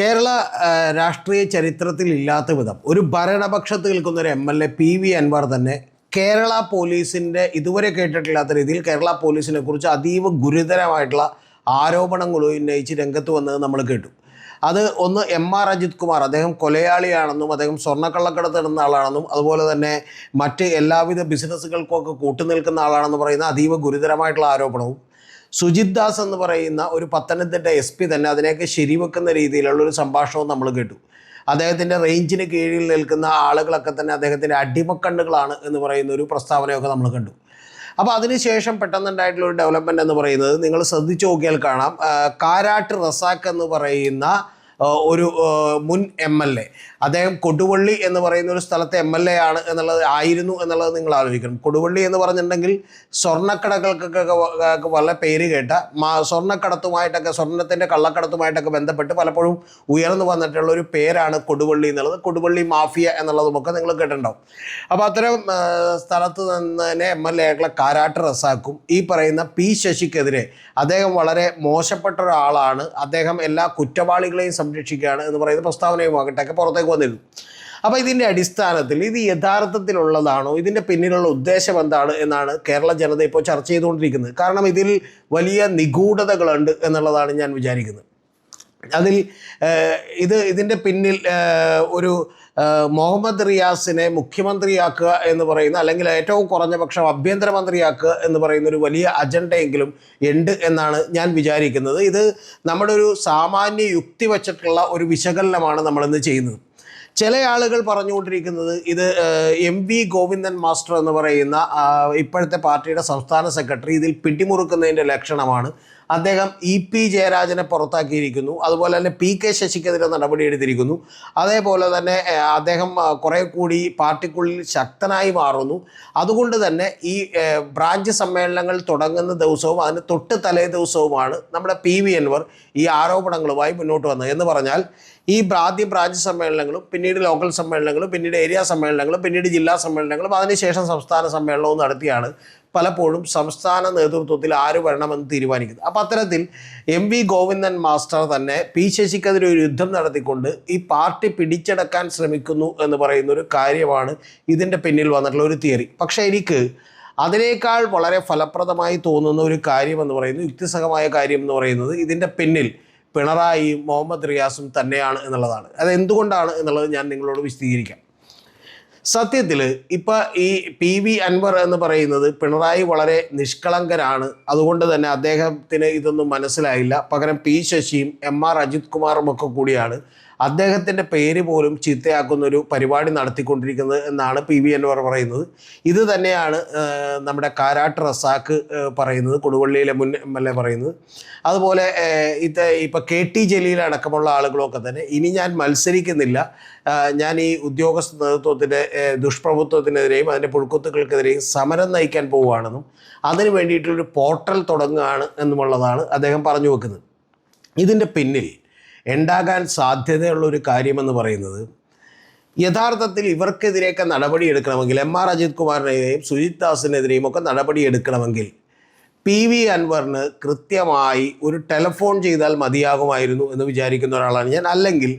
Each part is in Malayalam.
കേരള രാഷ്ട്രീയ ചരിത്രത്തിൽ ഇല്ലാത്ത വിധം ഒരു ഭരണപക്ഷത്ത് നിൽക്കുന്ന ഒരു M L A P V Anvar തന്നെ കേരള പോലീസിന്റെ ഇതുവരെ കേട്ടിട്ടില്ലാത്ത രീതിയിൽ കേരള പോലീസിനെ കുറിച്ച് അതീവ ഗുരുതരമായിട്ടുള്ള ആരോപണങ്ങൾ ഉന്നയിച്ച് രംഗത്ത് വന്നത് നമ്മൾ കേട്ടു. അത് ഒന്ന് എം ആർ അജിത് കുമാർ അദ്ദേഹം കൊലയാളിയാണെന്നും അദ്ദേഹം സ്വർണക്കള്ളക്കടത്ത് ഇടുന്ന ആളാണെന്നും അതുപോലെ തന്നെ മറ്റ് എല്ലാവിധ ബിസിനസ്സുകൾക്കൊക്കെ കൂട്ടുനിൽക്കുന്ന ആളാണെന്ന് പറയുന്ന അതീവ ഗുരുതരമായിട്ടുള്ള ആരോപണവും സുജിത് ദാസ് എന്ന് പറയുന്ന ഒരു പത്തനംതിട്ട എസ് പി തന്നെ അതിനെയൊക്കെ ശരിവെക്കുന്ന രീതിയിലുള്ള ഒരു സംഭാഷണവും നമ്മൾ കേട്ടു. അദ്ദേഹത്തിന്റെ റേഞ്ചിന് കീഴിൽ നിൽക്കുന്ന ആളുകളൊക്കെ തന്നെ അദ്ദേഹത്തിന്റെ അടിമക്കണ്ണുകളാണ് എന്ന് പറയുന്ന ഒരു പ്രസ്താവനയൊക്കെ നമ്മൾ കണ്ടു. അപ്പോൾ അതിനുശേഷം പെട്ടെന്നുണ്ടായിട്ടുള്ള ഒരു ഡെവലപ്മെന്റ് എന്ന് പറയുന്നത് നിങ്ങൾ ശ്രദ്ധിച്ചു നോക്കിയാൽ കാണാം. കാരാട്ട് റസാക്ക് എന്ന് പറയുന്ന ഒരു മുൻ എം എൽ എ അദ്ദേഹം കൊടുവള്ളി എന്ന് പറയുന്ന ഒരു സ്ഥലത്തെ എം എൽ എ ആണ് എന്നുള്ളത് ആയിരുന്നു എന്നുള്ളത് നിങ്ങൾ ആലോചിക്കണം. കൊടുവള്ളി എന്ന് പറഞ്ഞിട്ടുണ്ടെങ്കിൽ സ്വർണക്കടകൾക്കൊക്കെ പല പേര് കേട്ട മാ സ്വർണക്കടത്തുമായിട്ടൊക്കെ സ്വർണത്തിന്റെ കള്ളക്കടത്തുമായിട്ടൊക്കെ ബന്ധപ്പെട്ട് പലപ്പോഴും ഉയർന്നു വന്നിട്ടുള്ള ഒരു പേരാണ് കൊടുവള്ളി എന്നുള്ളത്. കൊടുവള്ളി മാഫിയ എന്നുള്ളതുമൊക്കെ നിങ്ങൾ കേട്ടിട്ടുണ്ടാവും. അപ്പോൾ അത്തരം സ്ഥലത്ത് നിന്ന് തന്നെ എം എൽ എ ആയിട്ടുള്ള കാരാട്ട് റസാക്കും ഈ പറയുന്ന പി ശശിക്കെതിരെ അദ്ദേഹം വളരെ മോശപ്പെട്ട ഒരാളാണ്. അദ്ദേഹം എല്ലാ കുറ്റവാളികളെയും സംരക്ഷിക്കുകയാണ് എന്ന് പറയുന്ന പ്രസ്താവനയുമാകട്ടെ പുറത്തേക്ക് വന്നിരുന്നു. അപ്പോൾ ഇതിന്റെ അടിസ്ഥാനത്തിൽ ഇത് യഥാർത്ഥത്തിലുള്ളതാണോ? ഇതിന്റെ പിന്നിലുള്ള ഉദ്ദേശം എന്താണ് എന്നാണ് കേരള ജനത ഇപ്പോൾ ചർച്ച ചെയ്തുകൊണ്ടിരിക്കുന്നത്. കാരണം ഇതിൽ വലിയ നിഗൂഢതകളുണ്ട് എന്നുള്ളതാണ് ഞാൻ വിചാരിക്കുന്നത്. അതിൽ ഇത് ഇതിന്റെ പിന്നിൽ ഒരു മുഹമ്മദ് റിയാസിനെ മുഖ്യമന്ത്രിയാക്കുക എന്ന് പറയുന്ന അല്ലെങ്കിൽ ഏറ്റവും കുറഞ്ഞ പക്ഷം ആഭ്യന്തരമന്ത്രിയാക്കുക എന്ന് പറയുന്ന ഒരു വലിയ അജണ്ടയെങ്കിലും ഉണ്ട് എന്നാണ് ഞാൻ വിചാരിക്കുന്നത്. ഇത് നമ്മുടെ ഒരു സാമാന്യ യുക്തി വച്ചിട്ടുള്ള ഒരു വിശകലനമാണ് നമ്മളിന്ന് ചെയ്യുന്നത്. ചില ആളുകൾ പറഞ്ഞുകൊണ്ടിരിക്കുന്നത് ഇത് എം വി ഗോവിന്ദൻ മാസ്റ്റർ എന്ന് പറയുന്ന ഇപ്പോഴത്തെ പാർട്ടിയുടെ സംസ്ഥാന സെക്രട്ടറി ഇതിൽ പിടിമുറുക്കുന്നതിന്റെ ലക്ഷണമാണ്. അദ്ദേഹം ഇ പി ജയരാജനെ പുറത്താക്കിയിരിക്കുന്നു. അതുപോലെ തന്നെ പി കെ ശശിക്കെതിരെ നടപടിയെടുത്തിരിക്കുന്നു. അതേപോലെ തന്നെ അദ്ദേഹം കുറേ കൂടി പാർട്ടിക്കുള്ളിൽ ശക്തനായി മാറുന്നു. അതുകൊണ്ട് തന്നെ ഈ ബ്രാഞ്ച് സമ്മേളനങ്ങൾ തുടങ്ങുന്ന ദിവസവും അതിന് തൊട്ട് തലേ ദിവസവുമാണ് നമ്മുടെ പി വി അൻവർ ഈ ആരോപണങ്ങളുമായി മുന്നോട്ട് വന്നത്. എന്ന് പറഞ്ഞാൽ ഈ ആദ്യം ബ്രാഞ്ച് സമ്മേളനങ്ങളും പിന്നീട് ലോക്കൽ സമ്മേളനങ്ങളും പിന്നീട് ഏരിയ സമ്മേളനങ്ങളും പിന്നീട് ജില്ലാ സമ്മേളനങ്ങളും അതിനുശേഷം സംസ്ഥാന സമ്മേളനവും നടത്തിയാണ് പലപ്പോഴും സംസ്ഥാന നേതൃത്വത്തിൽ ആര് വരണമെന്ന് തീരുമാനിക്കുന്നത്. അപ്പോൾ അത്തരത്തിൽ എം വി ഗോവിന്ദൻ മാസ്റ്റർ തന്നെ പി ശശിക്കെതിരെ ഒരു യുദ്ധം നടത്തിക്കൊണ്ട് ഈ പാർട്ടി പിടിച്ചെടുക്കാൻ ശ്രമിക്കുന്നു എന്ന് പറയുന്ന ഒരു കാര്യമാണ് ഇതിന്റെ പിന്നിൽ വന്നിട്ടുള്ള ഒരു തിയറി. പക്ഷേ എനിക്ക് അതിനേക്കാൾ വളരെ ഫലപ്രദമായി തോന്നുന്ന ഒരു കാര്യം എന്ന് പറയുന്നത് യുക്തിസഹമായ കാര്യം എന്ന് പറയുന്നത് ഇതിന്റെ പിന്നിൽ പിണറായി മുഹമ്മദ് റിയാസും തന്നെയാണ് എന്നുള്ളതാണ്. അത് എന്തുകൊണ്ടാണ് എന്നുള്ളത് ഞാൻ നിങ്ങളോട് വിശദീകരിക്കാം. സത്യത്തിൽ ഇപ്പം ഈ പി വി അൻവർ എന്ന് പറയുന്നത് പിണറായി വളരെ നിഷ്കളങ്കരാണ്. അതുകൊണ്ട് തന്നെ അദ്ദേഹത്തിന് ഇതൊന്നും മനസ്സിലായില്ല. പകരം പി ശശിയും എം ആർ അജിത് കുമാറും ഒക്കെ കൂടിയാണ്. അദ്ദേഹത്തിന്റെ പേര് പോലും ചീത്തയാക്കുന്ന ഒരു പരിപാടി നടത്തിക്കൊണ്ടിരിക്കുന്നത് എന്നാണ് പി വി അൻവർ പറയുന്നത്. ഇത് തന്നെയാണ് നമ്മുടെ കാരാട്ട് റസാക്ക് പറയുന്നത് കൊടുവള്ളിയിലെ മുൻ എം എൽ എ പറയുന്നത്. അതുപോലെ ഇത് ഇപ്പോൾ കെ ടി ജലീൽ അടക്കമുള്ള ആളുകളൊക്കെ തന്നെ ഇനി ഞാൻ മത്സരിക്കുന്നില്ല. ഞാൻ ഈ ഉദ്യോഗസ്ഥ നേതൃത്വത്തിന്റെ ദുഷ്പ്രഭുത്വത്തിനെതിരെയും അതിന്റെ പുഴുക്കുത്തുക്കൾക്കെതിരെയും സമരം നയിക്കാൻ പോവുകയാണെന്നും അതിന് വേണ്ടിയിട്ടൊരു പോർട്ടൽ തുടങ്ങുകയാണ് എന്നുമുള്ളതാണ് അദ്ദേഹം പറഞ്ഞു വെക്കുന്നത്. ഇതിന്റെ പിന്നിൽ ഉണ്ടാകാൻ സാധ്യതയുള്ള ഒരു കാര്യമെന്ന് പറയുന്നത് യഥാർത്ഥത്തിൽ ഇവർക്കെതിരെയൊക്കെ നടപടിയെടുക്കണമെങ്കിൽ എം ആർ അജിത് കുമാറിനെതിരെയും സുജിത് ദാസിനെതിരെയും ഒക്കെ നടപടിയെടുക്കണമെങ്കിൽ പി വി അൻവറിന് കൃത്യമായി ഒരു ടെലഫോൺ ചെയ്താൽ മതിയാകുമായിരുന്നു എന്ന് വിചാരിക്കുന്ന ഒരാളാണ് ഞാൻ. അല്ലെങ്കിൽ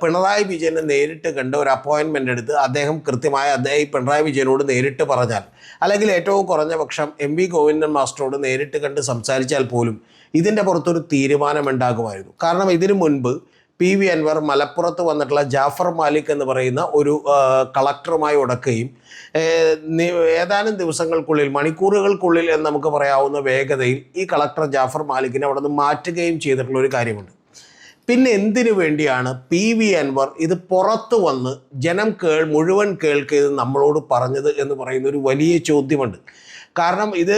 പിണറായി വിജയനെ നേരിട്ട് കണ്ട് ഒരു അപ്പോയിൻമെന്റ് എടുത്ത് അദ്ദേഹം കൃത്യമായി അദ്ദേഹം പിണറായി വിജയനോട് നേരിട്ട് പറഞ്ഞാൽ അല്ലെങ്കിൽ ഏറ്റവും കുറഞ്ഞ പക്ഷം എം വി ഗോവിന്ദൻ മാസ്റ്ററോട് നേരിട്ട് കണ്ട് സംസാരിച്ചാൽ പോലും ഇതിന്റെ പുറത്തൊരു തീരുമാനമുണ്ടാകുമായിരുന്നു. കാരണം ഇതിനു മുൻപ് പി വി അൻവർ മലപ്പുറത്ത് വന്നിട്ടുള്ള ജാഫർ മാലിക് എന്ന് പറയുന്ന ഒരു കളക്ടറുമായി ഉടക്കുകയും ഏതാനും ദിവസങ്ങൾക്കുള്ളിൽ മണിക്കൂറുകൾക്കുള്ളിൽ എന്ന് നമുക്ക് പറയാവുന്ന വേഗതയിൽ ഈ കളക്ടർ ജാഫർ മാലിക്കിനെ അവിടെ നിന്ന് മാറ്റുകയും ചെയ്തിട്ടുള്ള ഒരു കാര്യമുണ്ട്. പിന്നെ എന്തിനു വേണ്ടിയാണ് പി വി അൻവർ ഇത് പുറത്തു വന്ന് ജനം കേൾ മുഴുവൻ കേൾക്കരുത് നമ്മളോട് പറഞ്ഞത് എന്ന് പറയുന്ന ഒരു വലിയ ചോദ്യമുണ്ട്. കാരണം ഇത്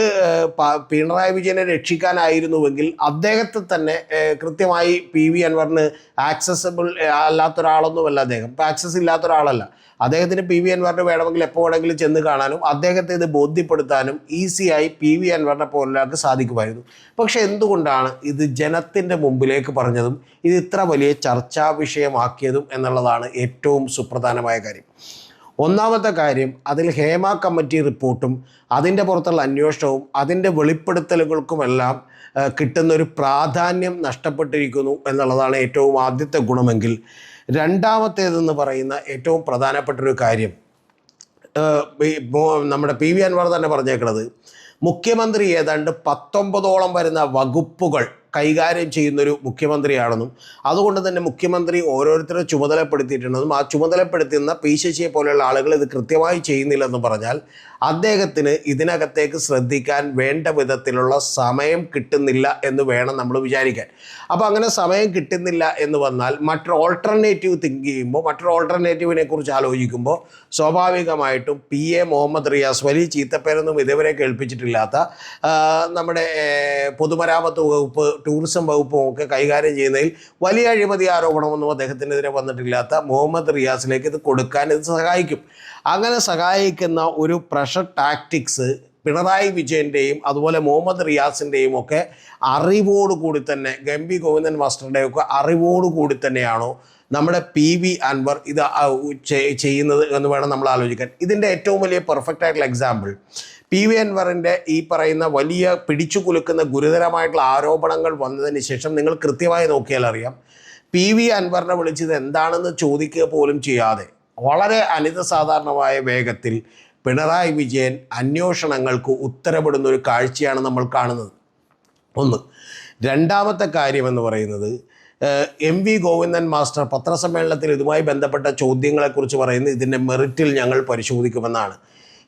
പിണറായി വിജയനെ രക്ഷിക്കാനായിരുന്നുവെങ്കിൽ അദ്ദേഹത്തെ തന്നെ കൃത്യമായി പി വി അൻവറിന് ആക്സസബിൾ അല്ലാത്ത ഒരാളൊന്നുമല്ല അദ്ദേഹം. ഇപ്പം ആക്സസ് ഇല്ലാത്ത ഒരാളല്ല അദ്ദേഹത്തിന് പി വി അൻവറിന് വേണമെങ്കിൽ എപ്പോൾ വേണമെങ്കിലും ചെന്ന് കാണാനും അദ്ദേഹത്തെ ഇത് ബോധ്യപ്പെടുത്താനും ഈസിയായി പി വി അൻവറിനെ പോലൊരാൾക്ക് സാധിക്കുമായിരുന്നു. പക്ഷെ എന്തുകൊണ്ടാണ് ഇത് ജനത്തിന്റെ മുമ്പിലേക്ക് പറഞ്ഞതും ഇത് ഇത്ര വലിയ ചർച്ചാ വിഷയമാക്കിയതും എന്നുള്ളതാണ് ഏറ്റവും സുപ്രധാനമായ കാര്യം. ഒന്നാമത്തെ കാര്യം അതിൽ ഹേമ കമ്മിറ്റി റിപ്പോർട്ടും അതിന്റെ പുറത്തുള്ള അന്വേഷണവും അതിന്റെ വെളിപ്പെടുത്തലുകൾക്കുമെല്ലാം കിട്ടുന്നൊരു പ്രാധാന്യം നഷ്ടപ്പെട്ടിരിക്കുന്നു എന്നുള്ളതാണ് ഏറ്റവും ആദ്യത്തെ ഗുണമെങ്കിൽ. രണ്ടാമത്തേതെന്ന് പറയുന്ന ഏറ്റവും പ്രധാനപ്പെട്ടൊരു കാര്യം നമ്മുടെ പി വി അൻവർ തന്നെ പറഞ്ഞേക്കുന്നത് മുഖ്യമന്ത്രി ഏതാണ്ട് പത്തൊമ്പതോളം വരുന്ന വകുപ്പുകൾ കൈകാര്യം ചെയ്യുന്നൊരു മുഖ്യമന്ത്രിയാണെന്നും അതുകൊണ്ട് തന്നെ മുഖ്യമന്ത്രി ഓരോരുത്തരെ ചുമതലപ്പെടുത്തിയിട്ടുണ്ടെന്നും ആ ചുമതലപ്പെടുത്തുന്ന പി ശശിയെ പോലെയുള്ള ആളുകൾ ഇത് കൃത്യമായി ചെയ്യുന്നില്ലെന്ന് പറഞ്ഞാൽ അദ്ദേഹത്തിന് ഇതിനകത്തേക്ക് ശ്രദ്ധിക്കാൻ വേണ്ട വിധത്തിലുള്ള സമയം കിട്ടുന്നില്ല എന്ന് വേണം നമ്മൾ വിചാരിക്കാൻ. അപ്പോൾ അങ്ങനെ സമയം കിട്ടുന്നില്ല എന്ന് വന്നാൽ മറ്റൊരു ഓൾട്ടർനേറ്റീവ് തിങ്ക് ചെയ്യുമ്പോൾ മറ്റൊരു ഓൾട്ടർനേറ്റീവിനെ കുറിച്ച് ആലോചിക്കുമ്പോൾ സ്വാഭാവികമായിട്ടും പി എ മുഹമ്മദ് റിയാസ് വലിയ ചീത്തപ്പേരൊന്നും ഇതുവരെ കേൾപ്പിച്ചിട്ടില്ലാത്ത നമ്മുടെ പൊതുമരാമത്ത് വകുപ്പ് ടൂറിസം വകുപ്പും ഒക്കെ കൈകാര്യം ചെയ്യുന്നതിൽ വലിയ അഴിമതി ആരോപണമൊന്നും അദ്ദേഹത്തിനെതിരെ വന്നിട്ടില്ലാത്ത മുഹമ്മദ് റിയാസിലേക്ക് ഇത് കൊടുക്കാൻ ഇത് സഹായിക്കും. അങ്ങനെ സഹായിക്കുന്ന ഒരു പ്രഷർ ടാക്ടിക്സ് പിണറായി വിജയന്റെയും അതുപോലെ മുഹമ്മദ് റിയാസിന്റെയും ഒക്കെ അറിവോടുകൂടി തന്നെ ഗംഭി ഗോവിന്ദൻ മാസ്റ്ററുടെ ഒക്കെ അറിവോടുകൂടി തന്നെയാണോ നമ്മുടെ പി വി അൻവർ ഇത് ചെയ്യുന്നത് എന്ന് വേണം നമ്മൾ ആലോചിക്കാൻ. ഇതിന്റെ ഏറ്റവും വലിയ പെർഫെക്റ്റ് ആയിട്ടുള്ള എക്സാമ്പിൾ പി വി അൻവറിന്റെ ഈ പറയുന്ന വലിയ പിടിച്ചു കുലുക്കുന്ന ഗുരുതരമായിട്ടുള്ള ആരോപണങ്ങൾ വന്നതിന് ശേഷം നിങ്ങൾ കൃത്യമായി നോക്കിയാൽ അറിയാം. പി വി അൻവറിനെ വിളിച്ചത് എന്താണെന്ന് ചോദിക്കുക പോലും ചെയ്യാതെ വളരെ അനിത സാധാരണമായ വേഗത്തിൽ പിണറായി വിജയൻ അന്വേഷണങ്ങൾക്ക് ഉത്തരവിടുന്ന ഒരു കാഴ്ചയാണ് നമ്മൾ കാണുന്നത്. ഒന്ന് രണ്ടാമത്തെ കാര്യമെന്ന് പറയുന്നത് എം വി ഗോവിന്ദൻ മാസ്റ്റർ പത്രസമ്മേളനത്തിൽ ഇതുമായി ബന്ധപ്പെട്ട ചോദ്യങ്ങളെക്കുറിച്ച് പറയുന്നത് ഇതിന്റെ മെറിറ്റിൽ ഞങ്ങൾ പരിശോധിക്കുമെന്നാണ്.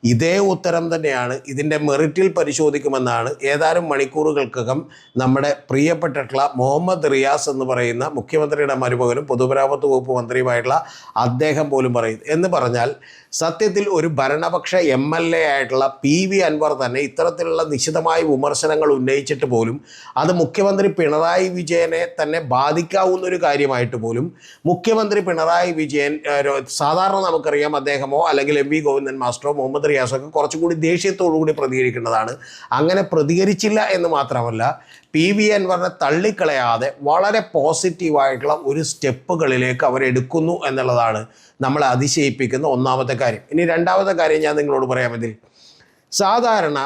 ഇതേ ഉത്തരം തന്നെയാണ് ഇതിന്റെ മെറിറ്റിൽ പരിശോധിക്കുമെന്നാണ് ഏതാനും മണിക്കൂറുകൾക്കകം നമ്മുടെ പ്രിയപ്പെട്ടിട്ടുള്ള മുഹമ്മദ് റിയാസ് എന്ന് പറയുന്ന മുഖ്യമന്ത്രിയുടെ മരുമകനും പൊതുമരാമത്ത് വകുപ്പ് മന്ത്രിയുമായിട്ടുള്ള അദ്ദേഹം പോലും പറയുന്നു എന്ന് പറഞ്ഞാൽ സത്യത്തിൽ ഒരു ഭരണപക്ഷ എം എൽ എ ആയിട്ടുള്ള പി വി അൻവർ തന്നെ ഇത്തരത്തിലുള്ള നിശിതമായ വിമർശനങ്ങൾ ഉന്നയിച്ചിട്ട് പോലും അത് മുഖ്യമന്ത്രി പിണറായി വിജയനെ തന്നെ ബാധിക്കാവുന്ന ഒരു കാര്യമായിട്ട് പോലും മുഖ്യമന്ത്രി പിണറായി വിജയൻ സാധാരണ നമുക്കറിയാം അദ്ദേഹമോ അല്ലെങ്കിൽ എം വി ഗോവിന്ദൻ മാസ്റ്ററോ മുഹമ്മദ് റിയാസോ കുറച്ചും കുറച്ചുകൂടി ദേഷ്യത്തോടു കൂടി പ്രതികരിക്കേണ്ടതാണ്. അങ്ങനെ പ്രതികരിച്ചില്ല എന്ന് മാത്രമല്ല പി വി അൻവറിനെ തള്ളിക്കളയാതെ വളരെ പോസിറ്റീവായിട്ടുള്ള ഒരു സ്റ്റെപ്പുകളിലേക്ക് അവരെടുക്കുന്നു എന്നുള്ളതാണ് നമ്മളെ അതിശയിപ്പിക്കുന്ന ഒന്നാമത്തെ കാര്യം. ഇനി രണ്ടാമത്തെ കാര്യം ഞാൻ നിങ്ങളോട് പറയാൻ മതി സാധാരണ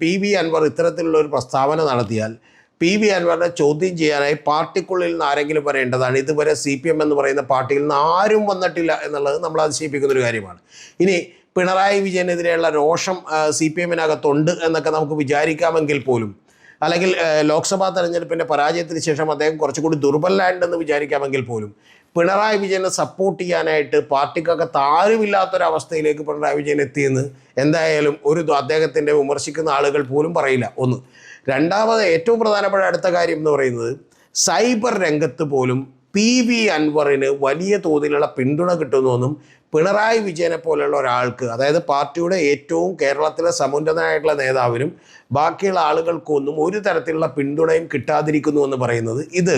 പി വി അൻവർ ഇത്തരത്തിലുള്ള ഒരു പ്രസ്താവന നടത്തിയാൽ പി വി അൻവറിനെ ചോദ്യം ചെയ്യാനായി പാർട്ടിക്കുള്ളിൽ നിന്ന് ആരെങ്കിലും പറയേണ്ടതാണ് ഇതുവരെ സി പി എം എന്ന് പറയുന്ന പാർട്ടിയിൽ നിന്ന് ആരും വന്നിട്ടില്ല എന്നുള്ളത് നമ്മൾ അതിശയിപ്പിക്കുന്ന ഒരു കാര്യമാണ്. ഇനി പിണറായി വിജയനെതിരെയുള്ള രോഷം സി പി എമ്മിനകത്തുണ്ട് എന്നൊക്കെ നമുക്ക് വിചാരിക്കാമെങ്കിൽ പോലും അല്ലെങ്കിൽ ലോക്സഭാ തെരഞ്ഞെടുപ്പിന്റെ പരാജയത്തിന് ശേഷം അദ്ദേഹം കുറച്ചുകൂടി ദുർബലായിട്ടുണ്ടെന്ന് വിചാരിക്കാമെങ്കിൽ പോലും പിണറായി വിജയനെ സപ്പോർട്ട് ചെയ്യാനായിട്ട് പാർട്ടിക്കകത്ത് ആരുമില്ലാത്തൊരവസ്ഥയിലേക്ക് പിണറായി വിജയൻ എത്തിയെന്ന് എന്തായാലും ഒരു അദ്ദേഹത്തിന്റെ വിമർശിക്കുന്ന ആളുകൾ പോലും പറയില്ല. ഒന്ന്. രണ്ടാമത് ഏറ്റവും പ്രധാനപ്പെട്ട അടുത്ത കാര്യം എന്ന് പറയുന്നത് സൈബർ രംഗത്ത് പോലും പി വി അൻവറിന് വലിയ തോതിലുള്ള പിന്തുണ കിട്ടുന്നുവെന്നും പിണറായി വിജയനെ പോലെയുള്ള ഒരാൾക്ക് അതായത് പാർട്ടിയുടെ ഏറ്റവും കേരളത്തിലെ സമുന്നതനായിട്ടുള്ള നേതാവിനും ബാക്കിയുള്ള ആളുകൾക്കൊന്നും ഒരു തരത്തിലുള്ള പിന്തുണയും കിട്ടാതിരിക്കുന്നു എന്ന് പറയുന്നത് ഇത്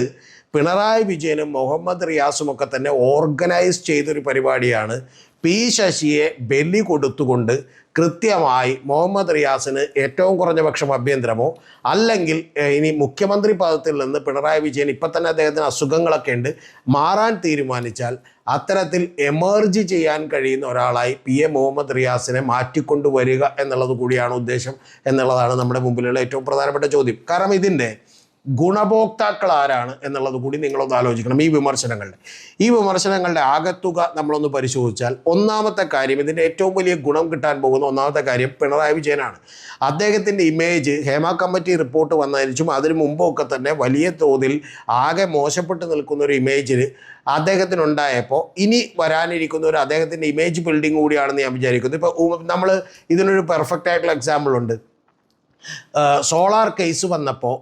പിണറായി വിജയനും മുഹമ്മദ് റിയാസും ഒക്കെ തന്നെ ഓർഗനൈസ് ചെയ്തൊരു പരിപാടിയാണ് പി ശശിയെ ബലി കൊടുത്തുകൊണ്ട് കൃത്യമായി മുഹമ്മദ് റിയാസിന് ഏറ്റവും കുറഞ്ഞ പക്ഷം അഭ്യന്തരമോ? അല്ലെങ്കിൽ ഇനി മുഖ്യമന്ത്രി പദത്തിൽ നിന്ന് പിണറായി വിജയൻ ഇപ്പം തന്നെ അദ്ദേഹത്തിന് അസുഖങ്ങളൊക്കെ ഉണ്ട്. മാറാൻ തീരുമാനിച്ചാൽ അത്തരത്തിൽ എമർജ് ചെയ്യാൻ കഴിയുന്ന ഒരാളായി പി എ മുഹമ്മദ് റിയാസിനെ മാറ്റിക്കൊണ്ടുവരിക എന്നുള്ളത് കൂടിയാണ് ഉദ്ദേശം എന്നുള്ളതാണ് നമ്മുടെ മുമ്പിലുള്ള ഏറ്റവും പ്രധാനപ്പെട്ട ചോദ്യം. കാരണം ഇതിന്റെ ഗുണഭോക്താക്കൾ ആരാണ് എന്നുള്ളത് കൂടി നിങ്ങളൊന്ന് ആലോചിക്കണം. ഈ വിമർശനങ്ങളുടെ. ഈ വിമർശനങ്ങളുടെ ആകത്തുക നമ്മളൊന്ന് പരിശോധിച്ചാൽ ഒന്നാമത്തെ കാര്യം ഇതിന്റെ ഏറ്റവും വലിയ ഗുണം കിട്ടാൻ പോകുന്ന ഒന്നാമത്തെ കാര്യം പിണറായി വിജയനാണ്. അദ്ദേഹത്തിന്റെ ഇമേജ് ഹേമ കമ്മിറ്റി റിപ്പോർട്ട് വന്നതിനും അതിനു മുമ്പൊക്കെ തന്നെ വലിയ തോതിൽ ആകെ മോശപ്പെട്ട് നിൽക്കുന്ന ഒരു ഇമേജിന് അദ്ദേഹത്തിനുണ്ടായപ്പോൾ ഇനി വരാനിരിക്കുന്ന ഒരു അദ്ദേഹത്തിന്റെ ഇമേജ് ബിൽഡിംഗ് കൂടിയാണെന്ന് ഞാൻ വിചാരിക്കുന്നു. ഇപ്പോൾ നമ്മൾ ഇതിനൊരു പെർഫെക്റ്റ് ആയിട്ടുള്ള എക്സാമ്പിൾ ഉണ്ട്. സോളാർ കേസ് വന്നപ്പോൾ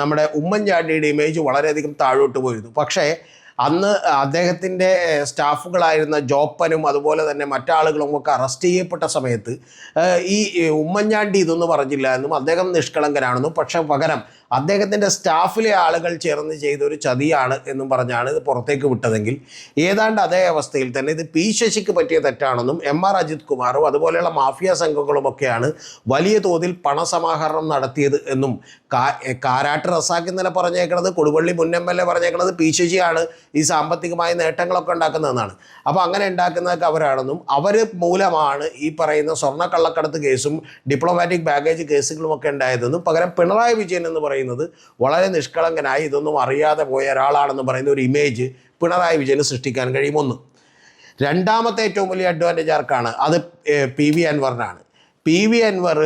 നമ്മുടെ ഉമ്മൻചാണ്ടിയുടെ ഇമേജ് വളരെയധികം താഴോട്ട് പോയിരുന്നു. പക്ഷേ അന്ന് അദ്ദേഹത്തിന്റെ സ്റ്റാഫുകളായിരുന്ന ജോപ്പനും അതുപോലെ തന്നെ മറ്റാളുകളും ഒക്കെ അറസ്റ്റ് ചെയ്യപ്പെട്ട സമയത്ത് ഈ ഉമ്മൻചാണ്ടി ഇതൊന്നും പറഞ്ഞില്ല എന്നും അദ്ദേഹം നിഷ്കളങ്കനാണെന്നും പക്ഷേ പകരം അദ്ദേഹത്തിന്റെ സ്റ്റാഫിലെ ആളുകൾ ചേർന്ന് ചെയ്ത ഒരു ചതിയാണ് എന്നും പറഞ്ഞാണ് ഇത് പുറത്തേക്ക് വിട്ടതെങ്കിൽ ഏതാണ്ട് അതേ അവസ്ഥയിൽ തന്നെ ഇത് പി ശശിക്ക് പറ്റിയ തെറ്റാണെന്നും എം ആർ അജിത് കുമാറും അതുപോലെയുള്ള മാഫിയ സംഘങ്ങളുമൊക്കെയാണ് വലിയ തോതിൽ പണസമാഹരണം നടത്തിയത് എന്നും കാരാട്ട് റസാഖ് ഇന്നലെ പറഞ്ഞേക്കണത് കൊടുവള്ളി മുൻ എം എൽ എ പറഞ്ഞേക്കണത് പി ശശിയാണ് ഈ സാമ്പത്തികമായ നേട്ടങ്ങളൊക്കെ ഉണ്ടാക്കുന്നതെന്നാണ്. അപ്പോൾ അങ്ങനെ ഉണ്ടാക്കുന്നതൊക്കെ അവരാണെന്നും അവർ മൂലമാണ് ഈ പറയുന്ന സ്വർണ കള്ളക്കടത്ത് കേസും ഡിപ്ലോമാറ്റിക് ബാഗേജ് കേസുകളും ഒക്കെ ഉണ്ടായതെന്നും പകരം പിണറായി വിജയൻ എന്ന് പറയുന്നത് വളരെ നിഷ്കളങ്കനായി ഇതൊന്നും അറിയാതെ പോയ ഒരാളാണെന്ന് പറയുന്ന ഒരു ഇമേജ് പിണറായി വിജയന് സൃഷ്ടിക്കാൻ കഴിയുമൊന്ന്. രണ്ടാമത്തെ ഏറ്റവും വലിയ അഡ്വാന്റേജ് ആർക്കാണ്? അത് പി വി അൻവറിനാണ്. പി വി അൻവർ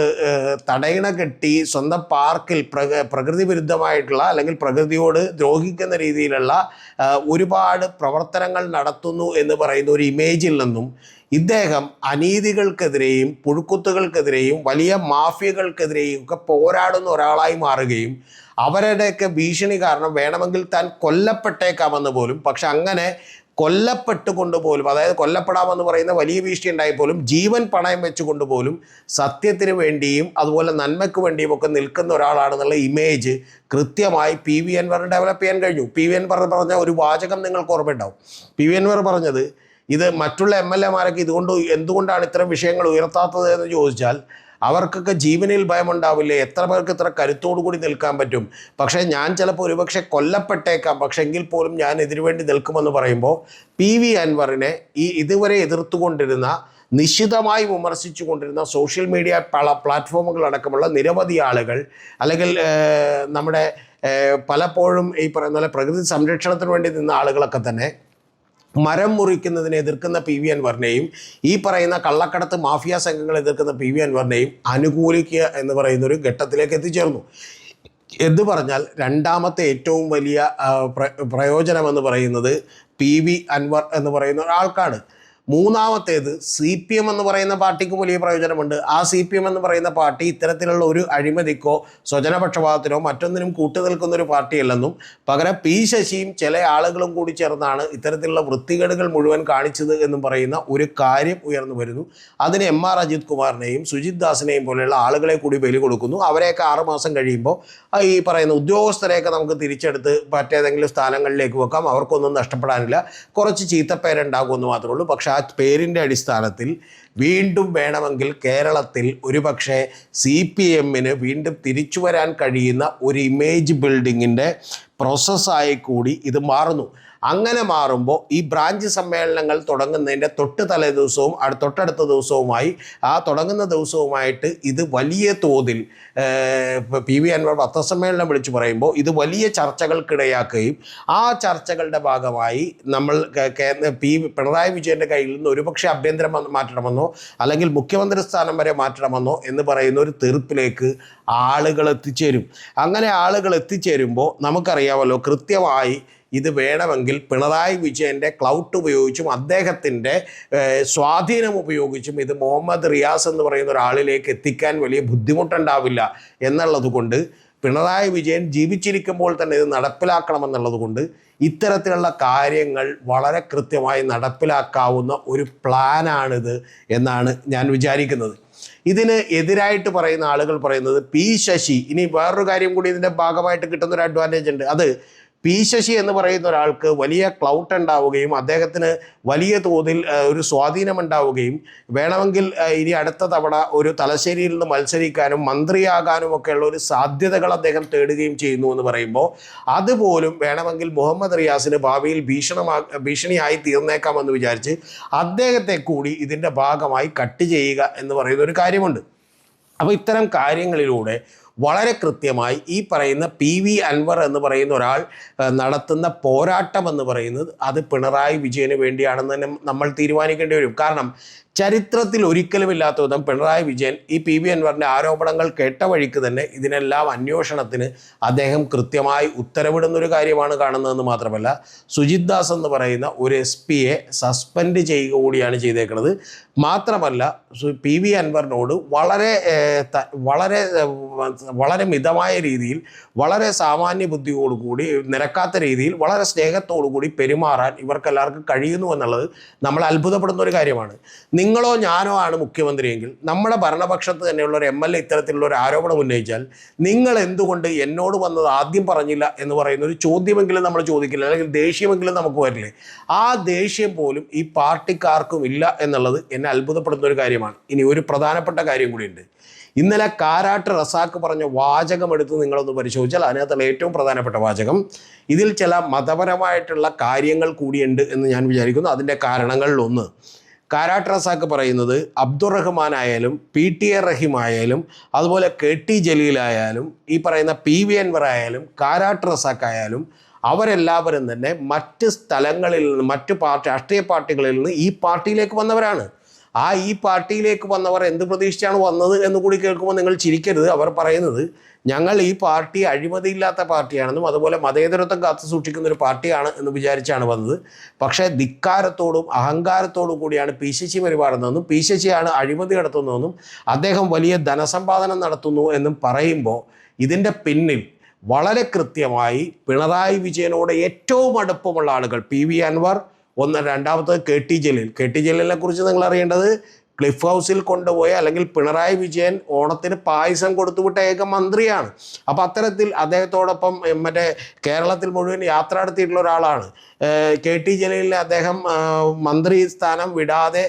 തടയിണ കെട്ടി സ്വന്തം പാർക്കിൽ പ്രക പ്രകൃതി വിരുദ്ധമായിട്ടുള്ള അല്ലെങ്കിൽ പ്രകൃതിയോട് ദ്രോഹിക്കുന്ന രീതിയിലുള്ള ഒരുപാട് പ്രവർത്തനങ്ങൾ നടത്തുന്നു എന്ന് പറയുന്ന ഒരു ഇമേജിൽ നിന്നും ഇദ്ദേഹം അനീതികൾക്കെതിരെയും പുഴുക്കുത്തുകൾക്കെതിരെയും വലിയ മാഫിയകൾക്കെതിരെയും ഒക്കെ പോരാടുന്ന ഒരാളായി മാറുകയും അവരുടെയൊക്കെ ഭീഷണി കാരണം വേണമെങ്കിൽ താൻ കൊല്ലപ്പെട്ടേക്കാമെന്ന് പോലും. പക്ഷെ അങ്ങനെ കൊല്ലപ്പെട്ടുകൊണ്ട് പോലും അതായത് കൊല്ലപ്പെടാമെന്ന് പറയുന്ന വലിയ ഭീഷണി ഉണ്ടായി പോലും ജീവൻ പണയം വെച്ചുകൊണ്ട് പോലും സത്യത്തിന് വേണ്ടിയും അതുപോലെ നന്മയ്ക്ക് വേണ്ടിയും ഒക്കെ നിൽക്കുന്ന ഒരാളാണെന്നുള്ള ഇമേജ് കൃത്യമായി പി വി എൻവർ ഡെവലപ്പ് ചെയ്യാൻ കഴിഞ്ഞു. പി വി എൻവർ പറഞ്ഞ ഒരു വാചകം നിങ്ങൾക്ക് ഓർമ്മയുണ്ടാവും. പി വി എൻവർ പറഞ്ഞത് ഇത് മറ്റുള്ള എം എൽ എമാരൊക്കെ ഇതുകൊണ്ട് എന്തുകൊണ്ടാണ് ഇത്തരം വിഷയങ്ങൾ ഉയർത്താത്തത് എന്ന് ചോദിച്ചാൽ അവർക്കൊക്കെ ജീവനിൽ ഭയമുണ്ടാവില്ലേ? എത്ര പേർക്ക് ഇത്ര കരുത്തോടു കൂടി നിൽക്കാൻ പറ്റും? പക്ഷേ ഞാൻ ചിലപ്പോൾ ഒരുപക്ഷെ കൊല്ലപ്പെട്ടേക്കാം. പക്ഷെ എങ്കിൽ പോലും ഞാൻ ഇതിനു വേണ്ടി നിൽക്കുമെന്ന് പറയുമ്പോൾ പി വി അൻവറിനെ ഈ ഇതുവരെ എതിർത്തുകൊണ്ടിരുന്ന നിശിതമായി വിമർശിച്ചു കൊണ്ടിരുന്ന സോഷ്യൽ മീഡിയ പല പ്ലാറ്റ്ഫോമുകളടക്കമുള്ള നിരവധി ആളുകൾ അല്ലെങ്കിൽ നമ്മുടെ പലപ്പോഴും ഈ പറയുന്ന പ്രകൃതി സംരക്ഷണത്തിന് വേണ്ടി നിന്ന ആളുകളൊക്കെ തന്നെ മരം മുറിക്കുന്നതിനെ എതിർക്കുന്ന പി വി അൻവറിനെയും ഈ പറയുന്ന കള്ളക്കടത്ത് മാഫിയ സംഘങ്ങളെ എതിർക്കുന്ന പി വി അൻവറിനെയും അനുകൂലിക്കുക എന്ന് പറയുന്ന ഒരു ഘട്ടത്തിലേക്ക് എത്തിച്ചേർന്നു. എന്ന് പറഞ്ഞാൽ രണ്ടാമത്തെ ഏറ്റവും വലിയ പ്രയോജനമെന്ന് പറയുന്നത് പി വി അൻവർ എന്ന് പറയുന്ന ഒരാൾക്കാണ്. മൂന്നാമത്തേത് സി പി എം എന്ന് പറയുന്ന പാർട്ടിക്ക് വലിയ പ്രയോജനമുണ്ട്. ആ സി പി എം എന്ന് പറയുന്ന പാർട്ടി ഇത്തരത്തിലുള്ള ഒരു അഴിമതിക്കോ സ്വജനപക്ഷപാതത്തിനോ മറ്റൊന്നിനും കൂട്ടുനിൽക്കുന്ന ഒരു പാർട്ടിയല്ലെന്നും പകരം പി ശശിയും ചില ആളുകളും കൂടി ചേർന്നാണ് ഇത്തരത്തിലുള്ള വൃത്തികേടുകൾ മുഴുവൻ കാണിച്ചത് എന്നും പറയുന്ന ഒരു കാര്യം ഉയർന്നു വരുന്നു. അതിന് എം ആർ അജിത് കുമാറിനെയും സുജിത് ദാസിനെയും പോലെയുള്ള ആളുകളെ കൂടി ബലി കൊടുക്കുന്നു. അവരെയൊക്കെ ആറുമാസം കഴിയുമ്പോൾ ഈ പറയുന്ന ഉദ്യോഗസ്ഥരെയൊക്കെ നമുക്ക് തിരിച്ചെടുത്ത് മറ്റേതെങ്കിലും സ്ഥാനങ്ങളിലേക്ക് വെക്കാം. അവർക്കൊന്നും നഷ്ടപ്പെടാനില്ല. കുറച്ച് ചീത്തപ്പേരുണ്ടാകുമെന്ന് മാത്രമേ ഉള്ളൂ. പക്ഷേ ആ പേരിന്റെ അടിസ്ഥാനത്തിൽ വീണ്ടും വേണമെങ്കിൽ കേരളത്തിൽ ഒരുപക്ഷെ സി പി എമ്മിന് വീണ്ടും തിരിച്ചു വരാൻ കഴിയുന്ന ഒരു ഇമേജ് ബിൽഡിങ്ങിന്റെ പ്രോസസ്സായി കൂടി ഇത് മാറുന്നു. അങ്ങനെ മാറുമ്പോൾ ഈ ബ്രാഞ്ച് സമ്മേളനങ്ങൾ തുടങ്ങുന്നതിന്റെ തൊട്ട് തലേ ദിവസവും തൊട്ടടുത്ത ദിവസവുമായി ആ തുടങ്ങുന്ന ദിവസവുമായിട്ട് ഇത് വലിയ തോതിൽ പി വി അൻവർ പത്രസമ്മേളനം വിളിച്ചു പറയുമ്പോൾ ഇത് വലിയ ചർച്ചകൾക്കിടയാക്കുകയും ആ ചർച്ചകളുടെ ഭാഗമായി നമ്മൾ പി പിണറായി വിജയന്റെ കയ്യിൽ നിന്ന് ഒരുപക്ഷെ ആഭ്യന്തരം മാറ്റണമെന്നോ അല്ലെങ്കിൽ മുഖ്യമന്ത്രി സ്ഥാനം വരെ മാറ്റണമെന്നോ എന്ന് പറയുന്ന ഒരു തീർപ്പിലേക്ക് ആളുകൾ എത്തിച്ചേരും. അങ്ങനെ ആളുകൾ എത്തിച്ചേരുമ്പോൾ നമുക്കറിയാമല്ലോ കൃത്യമായി ഇത് വേണമെങ്കിൽ പിണറായി വിജയന്റെ ക്ലൗട്ട് ഉപയോഗിച്ചും അദ്ദേഹത്തിന്റെ സ്വാധീനം ഉപയോഗിച്ചും ഇത് മുഹമ്മദ് റിയാസ് എന്ന് പറയുന്ന ഒരാളിലേക്ക് എത്തിക്കാൻ വലിയ ബുദ്ധിമുട്ടുണ്ടാവില്ല എന്നുള്ളത് കൊണ്ട് പിണറായി വിജയൻ ജീവിച്ചിരിക്കുമ്പോൾ തന്നെ ഇത് നടപ്പിലാക്കണമെന്നുള്ളത് കൊണ്ട് ഇത്തരത്തിലുള്ള കാര്യങ്ങൾ വളരെ കൃത്യമായി നടപ്പിലാക്കാവുന്ന ഒരു പ്ലാനാണിത് എന്നാണ് ഞാൻ വിചാരിക്കുന്നത്. ഇതിന് എതിരായിട്ട് പറയുന്ന ആളുകൾ പറയുന്നത് പി ശശി. ഇനി വേറൊരു കാര്യം കൂടി ഇതിന്റെ ഭാഗമായിട്ട് കിട്ടുന്ന ഒരു അഡ്വാന്റേജ് ഉണ്ട്. അത് പി ശശി എന്ന് പറയുന്ന ഒരാൾക്ക് വലിയ ക്ലൗട്ട് ഉണ്ടാവുകയും അദ്ദേഹത്തിന് വലിയ തോതിൽ ഒരു സ്വാധീനം ഉണ്ടാവുകയും വേണമെങ്കിൽ ഇനി അടുത്ത തവണ ഒരു തലശ്ശേരിയിൽ നിന്ന് മത്സരിക്കാനും മന്ത്രിയാകാനും ഒക്കെയുള്ള ഒരു സാധ്യതകൾ അദ്ദേഹം തേടുകയും ചെയ്യുന്നു എന്ന് പറയുമ്പോൾ അതുപോലും വേണമെങ്കിൽ മുഹമ്മദ് റിയാസിന് ഭാവിയിൽ ഭീഷണമാ ഭീഷണിയായി തീർന്നേക്കാമെന്ന് വിചാരിച്ച് അദ്ദേഹത്തെ കൂടി ഇതിന്റെ ഭാഗമായി കട്ട് ചെയ്യുക എന്ന് പറയുന്ന ഒരു കാര്യമുണ്ട്. അപ്പോൾ ഇത്തരം കാര്യങ്ങളിലൂടെ വളരെ കൃത്യമായി ഈ പറയുന്ന പി വി അൻവർ എന്ന് പറയുന്ന ഒരാൾ നടത്തുന്ന പോരാട്ടം എന്ന് പറയുന്നത് അത് പിണറായി വിജയന് വേണ്ടിയാണെന്ന് തന്നെ നമ്മൾ തീരുമാനിക്കേണ്ടി വരും. കാരണം ചരിത്രത്തിൽ ഒരിക്കലും ഇല്ലാത്ത വിധം പിണറായി വിജയൻ ഈ പി വി അൻവറിന്റെ ആരോപണങ്ങൾ കേട്ട വഴിക്ക് തന്നെ ഇതിനെല്ലാം അന്വേഷണത്തിന് അദ്ദേഹം കൃത്യമായി ഉത്തരവിടുന്ന ഒരു കാര്യമാണ് കാണുന്നതെന്ന് മാത്രമല്ല സുജിത് ദാസ് എന്ന് പറയുന്ന ഒരു എസ് പിയെ സസ്പെൻഡ് ചെയ്യുക കൂടിയാണ് ചെയ്തേക്കുന്നത്. മാത്രമല്ല പി വി അൻവറിനോട് വളരെ വളരെ വളരെ മിതമായ രീതിയിൽ വളരെ സാമാന്യ ബുദ്ധിയോടുകൂടി നിരക്കാത്ത രീതിയിൽ വളരെ സ്നേഹത്തോടു കൂടി പെരുമാറാൻ ഇവർക്കെല്ലാവർക്കും കഴിയുന്നു എന്നുള്ളത് നമ്മൾ അത്ഭുതപ്പെടുന്ന ഒരു കാര്യമാണ്. നിങ്ങളോ ഞാനോ ആണ് മുഖ്യമന്ത്രിയെങ്കിൽ നമ്മുടെ ഭരണപക്ഷത്ത് തന്നെയുള്ള ഒരു എം എൽ എ ഇത്തരത്തിലുള്ള ഒരു ആരോപണം ഉന്നയിച്ചാൽ നിങ്ങൾ എന്തുകൊണ്ട് എന്നോട് വന്നത് ആദ്യം പറഞ്ഞില്ല എന്ന് പറയുന്ന ഒരു ചോദ്യമെങ്കിലും നമ്മൾ ചോദിക്കില്ല. അല്ലെങ്കിൽ ദേഷ്യമെങ്കിലും നമുക്ക് വരില്ലേ. ആ ദേഷ്യം പോലും ഈ പാർട്ടിക്കാർക്കും ഇല്ല എന്നുള്ളത് എന്നെ അത്ഭുതപ്പെടുന്ന ഒരു കാര്യമാണ്. ഇനി ഒരു പ്രധാനപ്പെട്ട കാര്യം കൂടിയുണ്ട്. ഇന്നലെ കാരാട്ട് റസാക്ക് പറഞ്ഞ വാചകം എടുത്ത് നിങ്ങളൊന്ന് പരിശോധിച്ചാൽ അതിനകത്തുള്ള ഏറ്റവും പ്രധാനപ്പെട്ട വാചകം ഇതിൽ ചില മതപരമായിട്ടുള്ള കാര്യങ്ങൾ കൂടിയുണ്ട് എന്ന് ഞാൻ വിചാരിക്കുന്നു. അതിന്റെ കാരണങ്ങളിലൊന്ന് കാരാട്ട് റസാക്ക് പറയുന്നത് അബ്ദുറഹ്മാൻ ആയാലും പി ടി എ റഹീം ആയാലും അതുപോലെ കെ ടി ജലീലായാലും ഈ പറയുന്ന പി വി അൻവർ ആയാലും കാരാട്ട് റസാക്ക് ആയാലും അവരെല്ലാവരും തന്നെ മറ്റ് സ്ഥലങ്ങളിൽ നിന്ന് മറ്റ് പാർട്ടി രാഷ്ട്രീയ പാർട്ടികളിൽ നിന്ന് ഈ പാർട്ടിയിലേക്ക് വന്നവരാണ്. ആ ഈ പാർട്ടിയിലേക്ക് വന്നവർ എന്ത് പ്രതീക്ഷിച്ചാണ് വന്നത് എന്ന് കൂടി കേൾക്കുമ്പോൾ നിങ്ങൾ ചിരിക്കരുത്. അവർ പറയുന്നത് ഞങ്ങൾ ഈ പാർട്ടി അഴിമതിയില്ലാത്ത പാർട്ടിയാണെന്നും അതുപോലെ മതേതരത്വം കാത്തു സൂക്ഷിക്കുന്ന ഒരു പാർട്ടിയാണ് എന്ന് വിചാരിച്ചാണ് വന്നത്. പക്ഷേ ധിക്കാരത്തോടും അഹങ്കാരത്തോടും കൂടിയാണ് പി ശശി പെരുമാറുന്നതെന്നും പി ശശിയാണ് അഴിമതി നടത്തുന്നതെന്നും അദ്ദേഹം വലിയ ധനസമ്പാദനം നടത്തുന്നു എന്നും പറയുമ്പോൾ ഇതിന്റെ പിന്നിൽ വളരെ കൃത്യമായി പിണറായി വിജയനോട് ഏറ്റവും അടുപ്പമുള്ള ആളുകൾ പി വി അൻവർ ഒന്ന് രണ്ടാമത്തത് K T Jaleel. K T ജലീലിനെ കുറിച്ച് നിങ്ങൾ അറിയേണ്ടത് ക്ലിഫ് ഹൗസിൽ കൊണ്ടുപോയ അല്ലെങ്കിൽ പിണറായി വിജയൻ ഓണത്തിന് പായസം കൊടുത്തുവിട്ട ഏക മന്ത്രിയാണ്. അപ്പോൾ അത്തരത്തിൽ അദ്ദേഹത്തോടൊപ്പം മറ്റേ കേരളത്തിൽ മുഴുവൻ യാത്ര നടത്തിയിട്ടുള്ള ഒരാളാണ്. കെ ടി ജലീലിനെ അദ്ദേഹം മന്ത്രി സ്ഥാനം വിടാതെ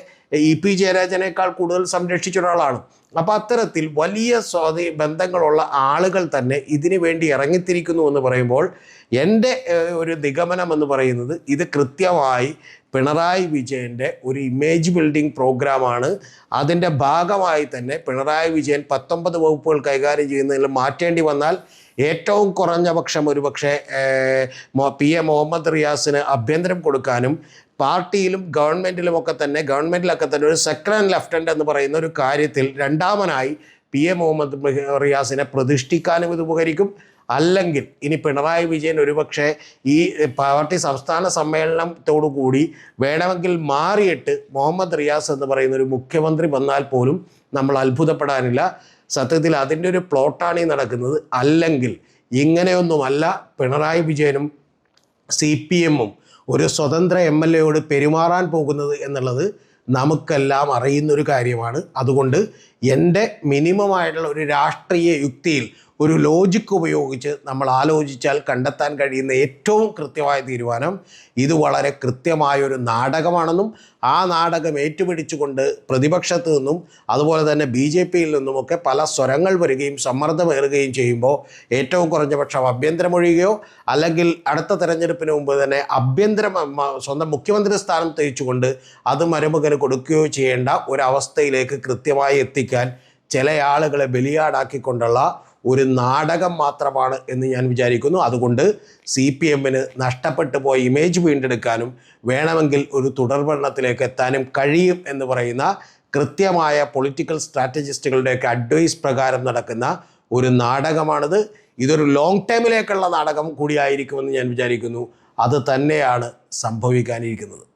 ഇ പി ജയരാജനേക്കാൾ കൂടുതൽ സംരക്ഷിച്ച ഒരാളാണ്. അപ്പം അത്തരത്തിൽ വലിയ സ്വാധീ ബന്ധങ്ങളുള്ള ആളുകൾ തന്നെ ഇതിനു വേണ്ടി ഇറങ്ങിത്തിരിക്കുന്നു എന്ന് പറയുമ്പോൾ എന്റെ ഒരു നിഗമനം എന്ന് പറയുന്നത് ഇത് കൃത്യമായി പിണറായി വിജയന്റെ ഒരു ഇമേജ് ബിൽഡിംഗ് പ്രോഗ്രാമാണ് അതിന്റെ ഭാഗമായി തന്നെ പിണറായി വിജയൻ പത്തൊമ്പത് വകുപ്പുകൾ കൈകാര്യം ചെയ്യുന്നതിൽ മാറ്റേണ്ടി വന്നാൽ ഏറ്റവും കുറഞ്ഞ പക്ഷം ഒരുപക്ഷെ പക്ഷേ പി എ മുഹമ്മദ് റിയാസിന് അഭ്യന്തരം കൊടുക്കാനും പാർട്ടിയിലും ഗവൺമെന്റിലും ഒക്കെ തന്നെ ഗവൺമെന്റിലൊക്കെ തന്നെ ഒരു സെക്കൻഡ് ലെഫ്റ്റനന്റ് എന്ന് പറയുന്ന ഒരു കാര്യത്തിൽ രണ്ടാമനായി പി എ മുഹമ്മദ് റിയാസിനെ പ്രതിഷ്ഠിക്കാനും ഇത് ഉപകരിക്കും. അല്ലെങ്കിൽ ഇനി പിണറായി വിജയൻ ഒരുപക്ഷെ ഈ പാർട്ടി സംസ്ഥാന സമ്മേളനത്തോടു കൂടി വേണമെങ്കിൽ മാറിയിട്ട് മുഹമ്മദ് റിയാസ് എന്ന് പറയുന്ന ഒരു മുഖ്യമന്ത്രി വന്നാൽ പോലും നമ്മൾ അത്ഭുതപ്പെടാനില്ല. സത്യത്തിൽ അതിന്റെ ഒരു പ്ലോട്ടാണ് ഈ നടക്കുന്നത്. അല്ലെങ്കിൽ ഇങ്ങനെയൊന്നുമല്ല പിണറായി വിജയനും സി പി എമ്മും ഒരു സ്വതന്ത്ര എം എൽ എയോട് പെരുമാറാൻ പോകുന്നത് എന്നുള്ളത് നമുക്കെല്ലാം അറിയുന്നൊരു കാര്യമാണ്. അതുകൊണ്ട് എന്റെ മിനിമമായിട്ടുള്ള ഒരു രാഷ്ട്രീയ യുക്തിയിൽ ഒരു ലോജിക്ക് ഉപയോഗിച്ച് നമ്മൾ ആലോചിച്ചാൽ കണ്ടെത്താൻ കഴിയുന്ന ഏറ്റവും കൃത്യമായ തീരുമാനം ഇത് വളരെ കൃത്യമായൊരു നാടകമാണെന്നും ആ നാടകം ഏറ്റുപിടിച്ചുകൊണ്ട് പ്രതിപക്ഷത്തു നിന്നും അതുപോലെ തന്നെ ബി ജെ പിയിൽ നിന്നുമൊക്കെ പല സ്വരങ്ങൾ വരികയും സമ്മർദ്ദമേറുകയും ചെയ്യുമ്പോൾ ഏറ്റവും കുറഞ്ഞ പക്ഷം അഭ്യന്തരമൊഴിയുകയോ അല്ലെങ്കിൽ അടുത്ത തെരഞ്ഞെടുപ്പിന് മുമ്പ് തന്നെ അഭ്യന്തര സ്വന്തം മുഖ്യമന്ത്രി സ്ഥാനം തയ്ച്ചുകൊണ്ട് അത് മരുമകന് കൊടുക്കുകയോ ചെയ്യേണ്ട ഒരവസ്ഥയിലേക്ക് കൃത്യമായി എത്തിക്കാൻ ചില ആളുകളെ ബലിയാടാക്കിക്കൊണ്ടുള്ള ഒരു നാടകം മാത്രമാണ് എന്ന് ഞാൻ വിചാരിക്കുന്നു. അതുകൊണ്ട് സി പി എമ്മിന് നഷ്ടപ്പെട്ടു പോയ ഇമേജ് വീണ്ടെടുക്കാനും വേണമെങ്കിൽ ഒരു തുടർഭരണത്തിലേക്ക് എത്താനും കഴിയും എന്ന് പറയുന്ന കൃത്യമായ പൊളിറ്റിക്കൽ സ്ട്രാറ്റജിസ്റ്റുകളുടെയൊക്കെ അഡ്വൈസ് പ്രകാരം നടക്കുന്ന ഒരു നാടകമാണിത്. ഇതൊരു ലോങ് ടൈമിലേക്കുള്ള നാടകം കൂടിയായിരിക്കുമെന്ന് ഞാൻ വിചാരിക്കുന്നു. അത് തന്നെയാണ് സംഭവിക്കാനിരിക്കുന്നത്.